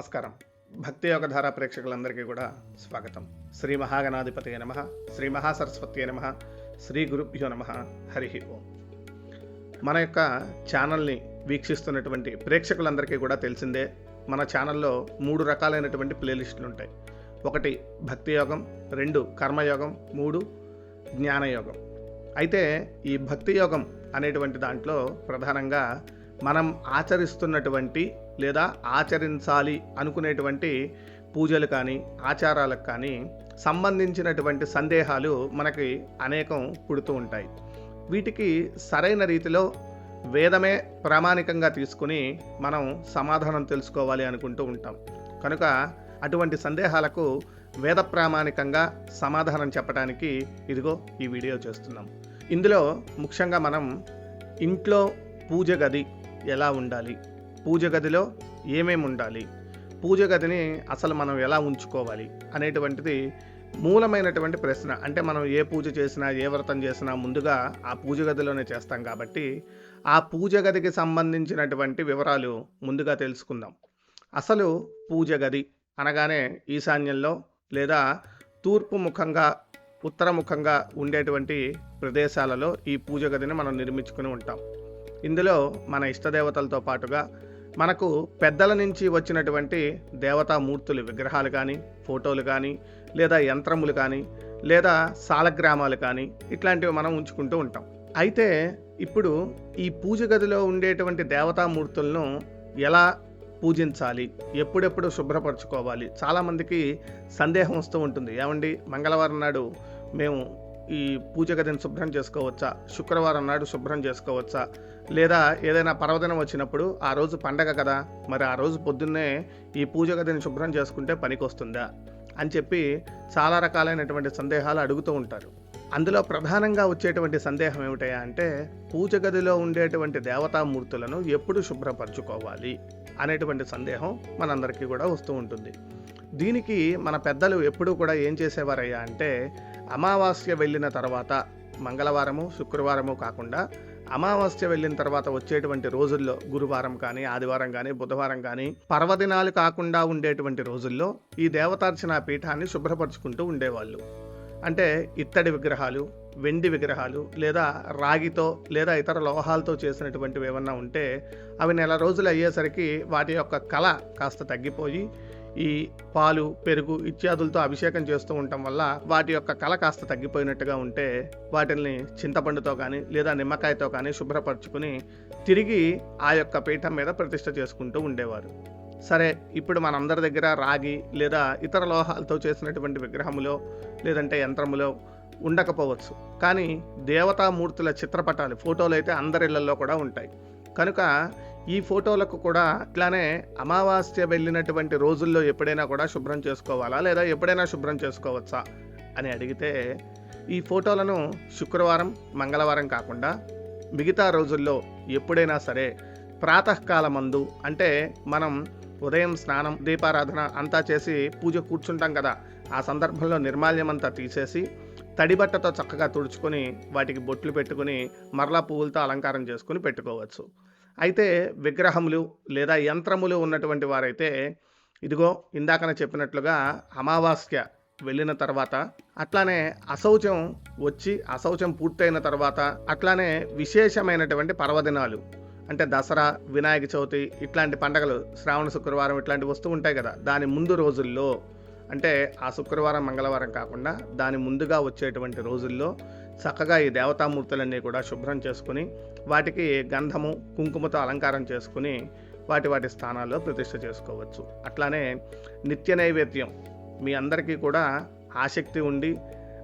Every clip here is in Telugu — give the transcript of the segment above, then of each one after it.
నమస్కారం. భక్తి యోగధార ప్రేక్షకులందరికీ కూడా స్వాగతం. శ్రీ మహాగణాధిపతి నమ. శ్రీ మహాసరస్వతి నమ. శ్రీ గురుభ్యో నమ. హరి ఓం. మన యొక్క ఛానల్ని వీక్షిస్తున్నటువంటి ప్రేక్షకులందరికీ కూడా తెలిసిందే మన ఛానల్లో మూడు రకాలైనటువంటి ప్లేలిస్టులు ఉంటాయి. ఒకటి భక్తి యోగం రెండు కర్మయోగం మూడు జ్ఞానయోగం అయితే ఈ భక్తి యోగం అనేటువంటి దాంట్లో ప్రధానంగా మనం ఆచరిస్తున్నటువంటి లేదా ఆచరించాలి అనుకునేటువంటి పూజలు కానీ ఆచారాలకు కానీ సంబంధించినటువంటి సందేహాలు మనకి అనేకం పుడుతూ ఉంటాయి. వీటికి సరైన రీతిలో వేదమే ప్రామాణికంగా తీసుకుని మనం సమాధానం తెలుసుకోవాలి అనుకుంటూ ఉంటాం. కనుక అటువంటి సందేహాలకు వేద ప్రామాణికంగా సమాధానం చెప్పడానికి ఇదిగో ఈ వీడియో చేస్తున్నాం. ఇందులో ముఖ్యంగా మనం ఇంట్లో పూజ గది ఎలా ఉండాలి? పూజ గదిలో ఏమేమి ఉండాలి? పూజ గదిని అసలు మనం ఎలా ఉంచుకోవాలి? అనేటువంటిది మూలమైనటువంటి ప్రశ్న. అంటే మనం ఏ పూజ చేసినా ఏ వ్రతం చేసినా ముందుగా ఆ పూజ గదిలోనే చేస్తాం కాబట్టి ఆ పూజ గదికి సంబంధించినటువంటి వివరాలు ముందుగా తెలుసుకుందాం. అసలు పూజ గది అనగానే ఈశాన్యంలో లేదా తూర్పు ముఖంగా ఉత్తరముఖంగా ఉండేటువంటి ప్రదేశాలలో ఈ పూజ గదిని మనం నిర్మించుకుని ఉంటాం. ఇందులో మన ఇష్టదేవతలతో పాటుగా మనకు పెద్దల నుంచి వచ్చినటువంటి దేవతామూర్తులు విగ్రహాలు కానీ ఫోటోలు కానీ లేదా యంత్రములు కానీ లేదా సాలగ్రామాలు కానీ ఇట్లాంటివి మనం ఉంచుకుంటూ ఉంటాం. అయితే ఇప్పుడు ఈ పూజ గదిలో ఉండేటువంటి దేవతామూర్తులను ఎలా పూజించాలి? ఎప్పుడెప్పుడు శుభ్రపరచుకోవాలి? చాలామందికి సందేహం వస్తూ ఉంటుంది. ఏమండి? మంగళవారం నాడు మేము ఈ పూజ గదిని శుభ్రం చేసుకోవచ్చా? శుక్రవారం నాడు శుభ్రం చేసుకోవచ్చా? లేదా ఏదైనా పర్వదినం వచ్చినప్పుడు ఆ రోజు పండగ కదా? మరి ఆ రోజు పొద్దున్నే ఈ పూజ గదిని శుభ్రం చేసుకుంటే పనికొస్తుందా? అని చెప్పి చాలా రకాలైనటువంటి సందేహాలు అడుగుతూ ఉంటారు. అందులో ప్రధానంగా వచ్చేటువంటి సందేహం ఏమిటయా అంటే పూజ గదిలో ఉండేటువంటి దేవతామూర్తులను ఎప్పుడు శుభ్రపరచుకోవాలి అనేటువంటి సందేహం మనందరికీ కూడా వస్తూ ఉంటుంది. దీనికి మన పెద్దలు ఎప్పుడూ కూడా ఏం చేసేవారయ్యా అంటే అమావాస్య వెళ్ళిన తర్వాత మంగళవారము శుక్రవారము కాకుండా అమావాస్య వెళ్ళిన తర్వాత వచ్చేటువంటి రోజుల్లో గురువారం కానీ ఆదివారం కానీ బుధవారం కానీ పర్వదినాలు కాకుండా ఉండేటువంటి రోజుల్లో ఈ దేవతార్చన పీఠాన్ని శుభ్రపరుచుకుంటూ ఉండేవాళ్ళు. అంటే ఇత్తడి విగ్రహాలు వెండి విగ్రహాలు లేదా రాగితో లేదా ఇతర లోహాలతో చేసినటువంటివి ఏమన్నా ఉంటే అవి నెల రోజులు అయ్యేసరికి వాటి యొక్క కళ కాస్త తగ్గిపోయి ఈ పాలు పెరుగు ఇత్యాదులతో అభిషేకం చేస్తూ ఉండటం వల్ల వాటి యొక్క కళ కాస్త తగ్గిపోయినట్టుగా ఉంటే వాటిని చింతపండుతో కానీ లేదా నిమ్మకాయతో కానీ శుభ్రపరచుకుని తిరిగి ఆ యొక్క పీఠం మీద ప్రతిష్ట చేసుకుంటూ ఉండేవారు. సరే ఇప్పుడు మనందరి దగ్గర రాగి లేదా ఇతర లోహాలతో చేసినటువంటి విగ్రహములో లేదంటే యంత్రములో ఉండకపోవచ్చు. కానీ దేవతామూర్తుల చిత్రపటాలు ఫోటోలు అయితే అందరిళ్ళలో కూడా ఉంటాయి. కనుక ఈ ఫోటోలకు కూడా ఇట్లానే అమావాస్య వెళ్ళినటువంటి రోజుల్లో ఎప్పుడైనా కూడా శుభ్రం చేసుకోవాలా? లేదా ఎప్పుడైనా శుభ్రం చేసుకోవచ్చా? అని అడిగితే ఈ ఫోటోలను శుక్రవారం మంగళవారం కాకుండా మిగతా రోజుల్లో ఎప్పుడైనా సరే ప్రాతకాలమందు అంటే మనం ఉదయం స్నానం దీపారాధన అంతా చేసి పూజ కూర్చుంటాం కదా. ఆ సందర్భంలో నిర్మాల్యం అంతా తీసేసి తడిబట్టతో చక్కగా తుడుచుకొని వాటికి బొట్లు పెట్టుకుని మరలా పువ్వులతో అలంకారం చేసుకుని పెట్టుకోవచ్చు. అయితే విగ్రహములు లేదా యంత్రములు ఉన్నటువంటి వారైతే ఇదిగో ఇందాకనే చెప్పినట్లుగా అమావాస్య వెళ్ళిన తర్వాత అట్లానే అశౌచం వచ్చి అశౌచం పూర్తయిన తర్వాత అట్లానే విశేషమైనటువంటి పర్వదినాలు అంటే దసరా వినాయక చవితి ఇట్లాంటి పండగలు శ్రావణ శుక్రవారం ఇట్లాంటివి వస్తూ ఉంటాయి కదా దాని ముందు రోజుల్లో అంటే ఆ శుక్రవారం మంగళవారం కాకుండా దాని ముందుగా వచ్చేటువంటి రోజుల్లో చక్కగా ఈ దేవతామూర్తులన్నీ కూడా శుభ్రం చేసుకుని వాటికి గంధము కుంకుమతో అలంకారం చేసుకుని వాటి వాటి స్థానాల్లో ప్రతిష్ట చేసుకోవచ్చు. అట్లానే నిత్య నైవేద్యం. మీ అందరికీ కూడా ఆసక్తి ఉండి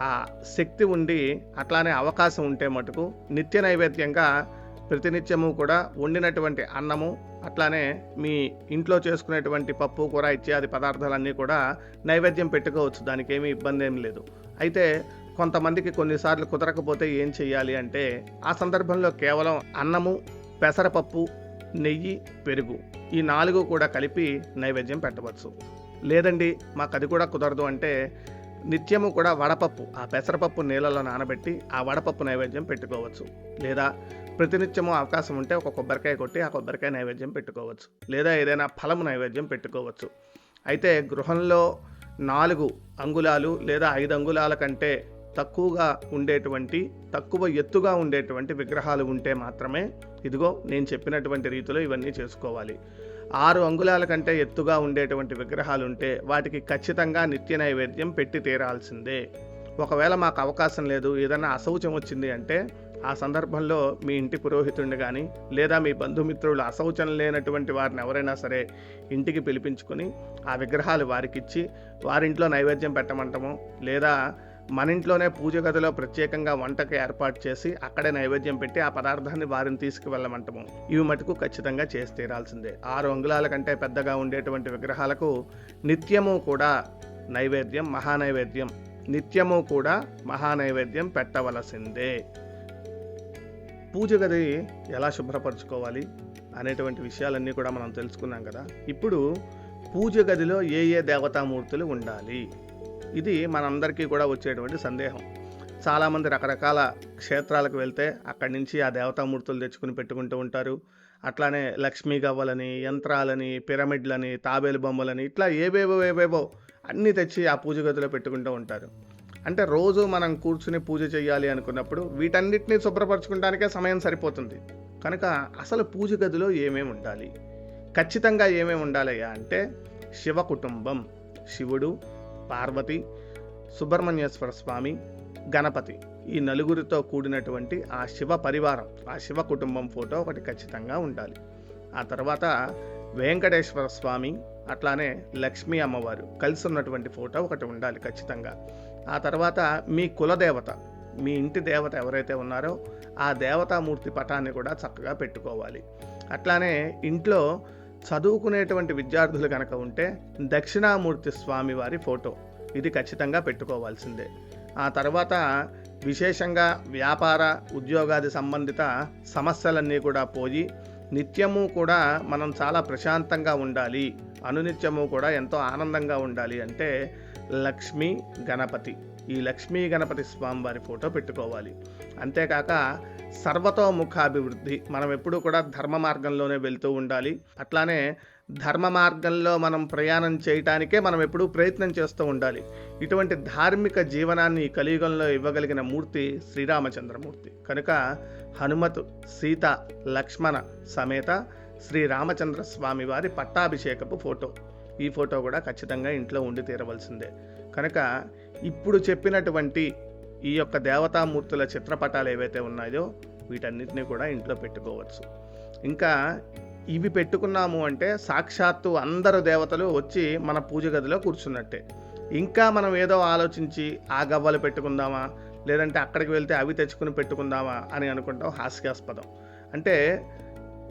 ఆ శక్తి ఉండి అట్లానే అవకాశం ఉంటే మటుకు నిత్య నైవేద్యంగా ప్రతినిత్యము కూడా వండినటువంటి అన్నము అట్లానే మీ ఇంట్లో చేసుకునేటువంటి పప్పు కూర ఇత్యాది పదార్థాలన్నీ కూడా నైవేద్యం పెట్టుకోవచ్చు. దానికి ఏమీ ఇబ్బంది ఏం లేదు. అయితే కొంతమందికి కొన్నిసార్లు కుదరకపోతే ఏం చేయాలి అంటే ఆ సందర్భంలో కేవలం అన్నము పెసరపప్పు నెయ్యి పెరుగు ఈ నాలుగు కూడా కలిపి నైవేద్యం పెట్టవచ్చు. లేదండి మాకు అది కూడా కుదరదు అంటే నిత్యము కూడా వడపప్పు ఆ పెసరపప్పు నీళ్ళలో నానబెట్టి ఆ వడపప్పు నైవేద్యం పెట్టుకోవచ్చు. లేదా ప్రతినిత్యము అవకాశం ఉంటే ఒక కొబ్బరికాయ కొట్టి ఆ కొబ్బరికాయ నైవేద్యం పెట్టుకోవచ్చు. లేదా ఏదైనా ఫలము నైవేద్యం పెట్టుకోవచ్చు. అయితే గృహంలో నాలుగు అంగుళాలు లేదా ఐదు అంగుళాల కంటే తక్కువగా ఉండేటువంటి తక్కువ ఎత్తుగా ఉండేటువంటి విగ్రహాలు ఉంటే మాత్రమే ఇదిగో నేను చెప్పినటువంటి రీతిలో ఇవన్నీ చేసుకోవాలి. ఆరు అంగుళాల కంటే ఎత్తుగా ఉండేటువంటి విగ్రహాలు ఉంటే వాటికి ఖచ్చితంగా నిత్య నైవేద్యం పెట్టి తీరాల్సిందే. ఒకవేళ మాకు అవకాశం లేదు ఏదైనా అశౌచం వచ్చింది అంటే ఆ సందర్భంలో మీ ఇంటి పురోహితుడిని కానీ లేదా మీ బంధుమిత్రులు అశౌచం లేనటువంటి వారిని ఎవరైనా సరే ఇంటికి పిలిపించుకొని ఆ విగ్రహాలు వారికిచ్చి వారింట్లో నైవేద్యం పెట్టమంటము లేదా మన ఇంట్లోనే పూజ గదిలో ప్రత్యేకంగా వంటకి ఏర్పాటు చేసి అక్కడే నైవేద్యం పెట్టి ఆ పదార్థాన్ని వారిని తీసుకువెళ్ళమంటము. ఇవి మటుకు ఖచ్చితంగా చేసి తీరాల్సిందే. ఆరు అంగుళాల కంటే పెద్దగా ఉండేటువంటి విగ్రహాలకు నిత్యము కూడా నైవేద్యం మహానైవేద్యం నిత్యము కూడా మహానైవేద్యం పెట్టవలసిందే. పూజ గది ఎలా శుభ్రపరచుకోవాలి అనేటువంటి విషయాలన్నీ కూడా మనం తెలుసుకున్నాం కదా. ఇప్పుడు పూజ గదిలో ఏ ఏ దేవతామూర్తులు ఉండాలి? ఇది మనందరికీ కూడా వచ్చేటువంటి సందేహం. చాలామంది రకరకాల క్షేత్రాలకు వెళ్తే అక్కడి నుంచి ఆ దేవతామూర్తులు తెచ్చుకుని పెట్టుకుంటూ ఉంటారు. అట్లానే లక్ష్మీ గవ్వలని యంత్రాలని పిరమిడ్లని తాబేలు బొమ్మలని ఇట్లా ఏవేవో ఏవేవో అన్నీ తెచ్చి ఆ పూజ గదిలో పెట్టుకుంటూ ఉంటారు. అంటే రోజు మనం కూర్చుని పూజ చేయాలి అనుకున్నప్పుడు వీటన్నిటిని శుభ్రపరచుకోవడానికే సమయం సరిపోతుంది. కనుక అసలు పూజ గదిలో ఏమేమి ఉండాలి? ఖచ్చితంగా ఏమేమి ఉండాలయ్యా అంటే శివ కుటుంబం శివుడు పార్వతి సుబ్రహ్మణ్యేశ్వర స్వామి గణపతి. ఈ నలుగురితో కూడినటువంటి ఆ శివ పరివారం ఆ శివ కుటుంబం ఫోటో ఒకటి ఖచ్చితంగా ఉండాలి. ఆ తర్వాత వెంకటేశ్వర స్వామి అట్లానే లక్ష్మీ అమ్మవారు కలిసి ఉన్నటువంటి ఫోటో ఒకటి ఉండాలి ఖచ్చితంగా. ఆ తర్వాత మీ కులదేవత మీ ఇంటి దేవత ఎవరైతే ఉన్నారో ఆ దేవతామూర్తి పటాన్ని కూడా చక్కగా పెట్టుకోవాలి. అట్లానే ఇంట్లో చదువుకునేటువంటి విద్యార్థులు కనుక ఉంటే దక్షిణామూర్తి స్వామి వారి ఫోటో. ఇది ఖచ్చితంగా పెట్టుకోవాల్సిందే. ఆ తర్వాత విశేషంగా వ్యాపార ఉద్యోగాది సంబంధిత సమస్యలన్నీ కూడా పోయి నిత్యము కూడా మనం చాలా ప్రశాంతంగా ఉండాలి. అనునిత్యము కూడా ఎంతో ఆనందంగా ఉండాలి అంటే లక్ష్మీ గణపతి. ఈ లక్ష్మీ గణపతి స్వామి వారి ఫోటో పెట్టుకోవాలి. అంతేకాక సర్వతోముఖాభివృద్ధి మనం ఎప్పుడూ కూడా ధర్మ మార్గంలోనే వెళ్తూ ఉండాలి. అట్లానే ధర్మ మార్గంలో మనం ప్రయాణం చేయటానికే మనం ఎప్పుడూ ప్రయత్నం చేస్తూ ఉండాలి. ఇటువంటి ధార్మిక జీవనాన్ని ఈ కలియుగంలో ఇవ్వగలిగిన మూర్తి శ్రీరామచంద్రమూర్తి. కనుక హనుమతు సీత లక్ష్మణ సమేత శ్రీరామచంద్ర స్వామి వారి పట్టాభిషేకపు ఫోటో. ఈ ఫోటో కూడా ఖచ్చితంగా ఇంట్లో ఉండి తీరవలసిందే. కనుక ఇప్పుడు చెప్పినటువంటి ఈ యొక్క దేవతామూర్తుల చిత్రపటాలు ఏవైతే ఉన్నాయో వీటన్నిటిని కూడా ఇంట్లో పెట్టుకోవచ్చు. ఇంకా ఇవి పెట్టుకున్నాము అంటే సాక్షాత్తు అందరు దేవతలు వచ్చి మన పూజ గదిలో కూర్చున్నట్టే. ఇంకా మనం ఏదో ఆలోచించి ఆ గవ్వలు పెట్టుకుందామా లేదంటే అక్కడికి వెళ్తే అవి తెచ్చుకుని పెట్టుకుందామా అని అనుకుంటాం హాస్యాస్పదం. అంటే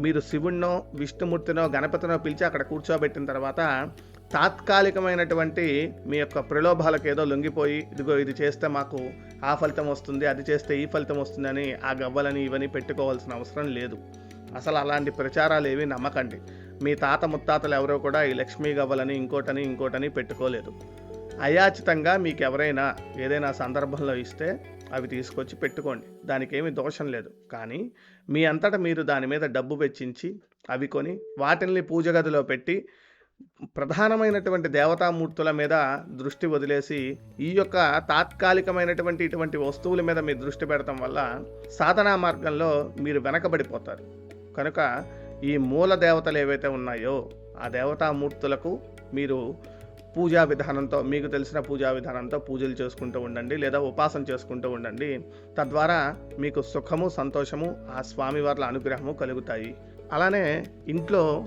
మీరు శివుణ్ణో విష్ణుమూర్తినో గణపతినో పిలిచి అక్కడ కూర్చోబెట్టిన తర్వాత తాత్కాలికమైనటువంటి మీ యొక్క ప్రలోభాలకు ఏదో లొంగిపోయి ఇదిగో ఇది చేస్తే మాకు ఆ ఫలితం వస్తుంది అది చేస్తే ఈ ఫలితం వస్తుందని ఆ గవ్వలని ఇవని పెట్టుకోవాల్సిన అవసరం లేదు. అసలు అలాంటి ప్రచారాలు ఏవి నమ్మకండి. మీ తాత ముత్తాతలు ఎవరో కూడా ఈ లక్ష్మీ గవ్వలని ఇంకోటని ఇంకోటని పెట్టుకోలేదు. అయాచితంగా మీకు ఎవరైనా ఏదైనా సందర్భంలో ఇస్తే అవి తీసుకొచ్చి పెట్టుకోండి. దానికి ఏమి దోషం లేదు. కానీ మీ అంతటా మీరు దాని మీద డబ్బు వెచ్చించి అవి కొని వాటిని పూజ గదిలో పెట్టి ప్రధానమైనటువంటి దేవతామూర్తుల మీద దృష్టి వదిలేసి ఈ యొక్క తాత్కాలికమైనటువంటి ఇటువంటి వస్తువుల మీద మీరు దృష్టి పెడటం వల్ల సాధనా మార్గంలో మీరు వెనకబడిపోతారు. కనుక ఈ మూల దేవతలు ఏవైతే ఉన్నాయో ఆ దేవతామూర్తులకు మీరు పూజా విధానంతో మీకు తెలిసిన పూజా విధానంతో పూజలు చేసుకుంటూ ఉండండి లేదా ఉపాసన చేసుకుంటూ ఉండండి. తద్వారా మీకు సుఖము సంతోషము ఆ స్వామివార్ల అనుగ్రహము కలుగుతాయి. అలానే ఇంట్లో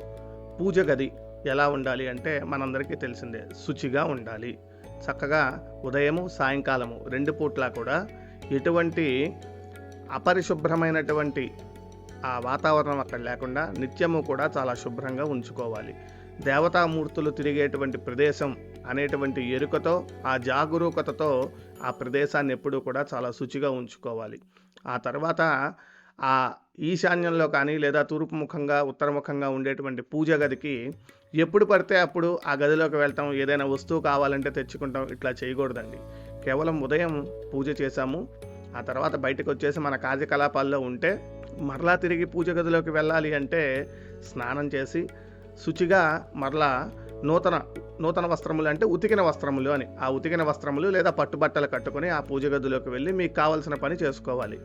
పూజ గది ఎలా ఉండాలి అంటే మనందరికీ తెలిసిందే శుచిగా ఉండాలి. చక్కగా ఉదయము సాయంకాలము రెండు పూట్లా కూడా ఎటువంటి అపరిశుభ్రమైనటువంటి ఆ వాతావరణం అక్కడ లేకుండా నిత్యము కూడా చాలా శుభ్రంగా ఉంచుకోవాలి. దేవతామూర్తులు తిరిగేటువంటి ప్రదేశం అనేటువంటి ఎరుకతో ఆ జాగరూకతతో ఆ ప్రదేశాన్ని ఎప్పుడూ కూడా చాలా శుచిగా ఉంచుకోవాలి. ఆ తర్వాత ఆ ఈశాన్యంలో కానీ లేదా తూర్పు ముఖంగా ఉత్తరముఖంగా ఉండేటువంటి పూజ గదికి ఎప్పుడు పడితే అప్పుడు ఆ గదిలోకి వెళ్తాం. ఏదైనా వస్తువు కావాలంటే తెచ్చుకుంటాం. ఇట్లా చేయకూడదండి. కేవలం ఉదయం పూజ చేశాము. ఆ తర్వాత బయటకు వచ్చేసి మన కార్యకలాపాల్లో ఉంటే మరలా తిరిగి పూజ గదిలోకి వెళ్ళాలి అంటే స్నానం చేసి శుచిగా మరలా నూతన నూతన వస్త్రములు అంటే ఉతికిన వస్త్రములు అని. ఆ ఉతికిన వస్త్రములు లేదా పట్టుబట్టలు కట్టుకొని ఆ పూజ గదిలోకి వెళ్ళి మీకు కావలసిన పని చేసుకోవాలి.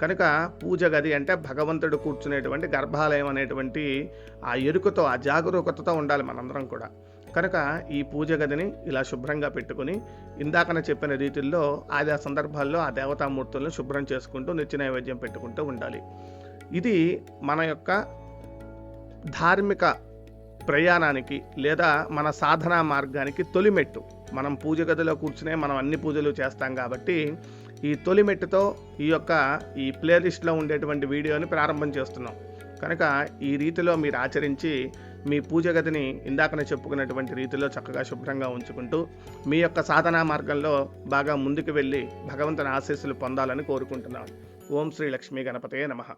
కనుక పూజ గది అంటే భగవంతుడు కూర్చునేటువంటి గర్భాలయం అనేటువంటి ఆ ఎరుకతో ఆ జాగరూకతతో ఉండాలి మనందరం కూడా. కనుక ఈ పూజ గదిని ఇలా శుభ్రంగా పెట్టుకుని ఇందాకన చెప్పిన రీతిల్లో ఆయా సందర్భాల్లో ఆ దేవతామూర్తులను శుభ్రం చేసుకుంటూ నిత్య నైవేద్యం పెట్టుకుంటూ ఉండాలి. ఇది మన యొక్క ధార్మిక ప్రయాణానికి లేదా మన సాధనా మార్గానికి తొలిమెట్టు. మనం పూజ గదిలో కూర్చునే మనం అన్ని పూజలు చేస్తాం కాబట్టి ఈ తొలిమెట్టుతో ఈ యొక్క ఈ ప్లేలిస్ట్లో ఉండేటువంటి వీడియోని ప్రారంభం చేస్తున్నాం. కనుక ఈ రీతిలో మీరు ఆచరించి మీ పూజ గదిని ఇందాకనే చెప్పుకున్నటువంటి రీతిలో చక్కగా శుభ్రంగా ఉంచుకుంటూ మీ యొక్క సాధనా మార్గంలో బాగా ముందుకు వెళ్ళి భగవంతుని ఆశీస్సులు పొందాలని కోరుకుంటున్నాను ఓం శ్రీ లక్ష్మీ గణపతే నమః.